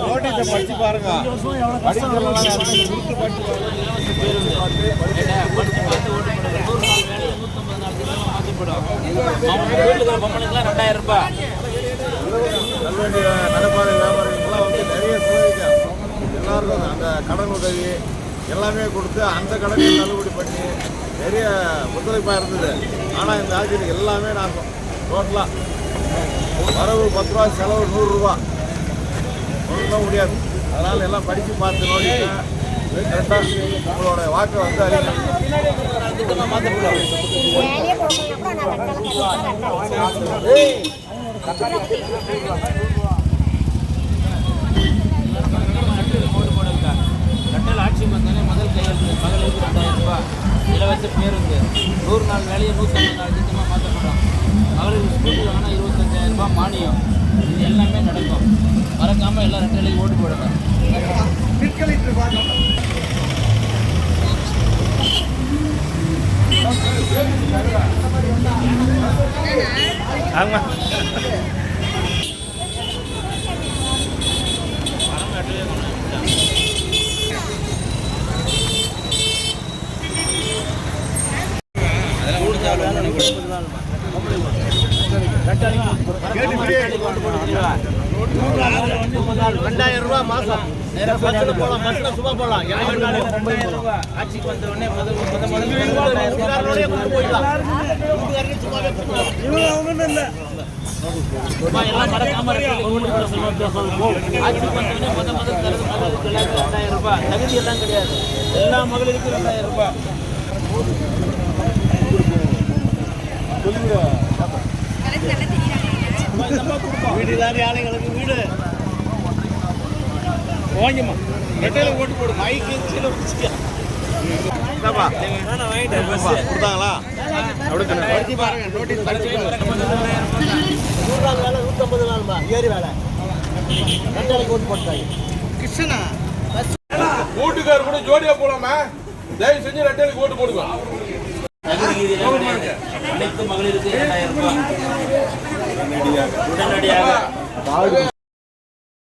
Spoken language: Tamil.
நோட்டீஸை படிச்சு பாருங்க ரெண்டாயிரம் ரூபாய் நடைபாதை வியாபாரிகள்லாம் வந்து நிறைய எல்லாருக்கும் அந்த கடன் உதவி எல்லாமே கொடுத்து அந்த கடனை தள்ளுபடி பண்ணி நிறைய ஒத்துழைப்பாக இருந்தது. ஆனால் இந்த ஆட்சியில் எல்லாமே நாங்கள் டோட்டலாக வரவு பத்து ரூபா செலவு நூறுரூவா ஒன்றும் முடியாது. அதனால் எல்லாம் படித்து பார்த்து நோடி கரெக்டாக உங்களோட வாக்கை வந்து அறிவிக்கணும் கொடுக்கணும் கூட நான் கட்டளை கட்டல் ஆட்சி வந்தாலே முதல் கையெழுத்து மகளிருக்கு ரெண்டாயிரம் ரூபாய் இலவச பேருந்து நூறு நாள் வேலையை நூற்றி ஐம்பது நாள் திட்டமாக மாற்ற போகிறோம் மகளிருக்கு ஸ்கூலுக்கு வாங்கினா இருபத்தஞ்சாயிரம் ரூபாய் மானியம். இது எல்லாமே நடக்கும். மறக்காமல் எல்லா ரெட்டையிலையும் ஓட்டு போடுங்க ரெண்டாயிரம் ரூபாய் மாதம் பஸ்ஸில் போகலாம் பஸ்ஸில் சும்மா போகலாம் ரெண்டாயிரம் ரூபாய் ஆட்சிக்கு வந்த உடனே முதல் முத முதல் வீட்டுக்காரரோடய கொண்டு போயிடலாம் வீட்டுக்காரரையும் சும்மாவே கூப்பிடலாம். எல்லாம் மறக்காம ரெட்டையிலைக்கு ஓட்டு போட சொல்லுவோம் ஆட்சிக்கு வந்த உடனே முத கிடையாது. எல்லா மகளிருக்கும் ரெண்டாயிரம் ரூபாய். வீடுதாரி ஆளுங்களுக்கு வீடு? வாங்கிமா ரெட்டையில ஓட்டு போடு. மைக்கு கீழே பிடிச்சிக்க? கொடுத்தாங்களா? அப்படி படிச்சு பாருங்க. நோட்டீஸ் படிச்சு நூறு நாள் வேலை நூற்றம்பது நாள்மா. ஏறி வேலை. ரெட்டையிலைக்கு ஓட்டு போட்டாங்க. கிருஷ்ணா. வீட்டுக்காரர் கூட ஜோடியா போலாமா? தயவு செஞ்சு ரெட்டையிலுக்கு ஓட்டு போடுங்க. அனைத்து மகளிருக்கு இரண்டாயிரம் ரூபாய். உடனடியாக.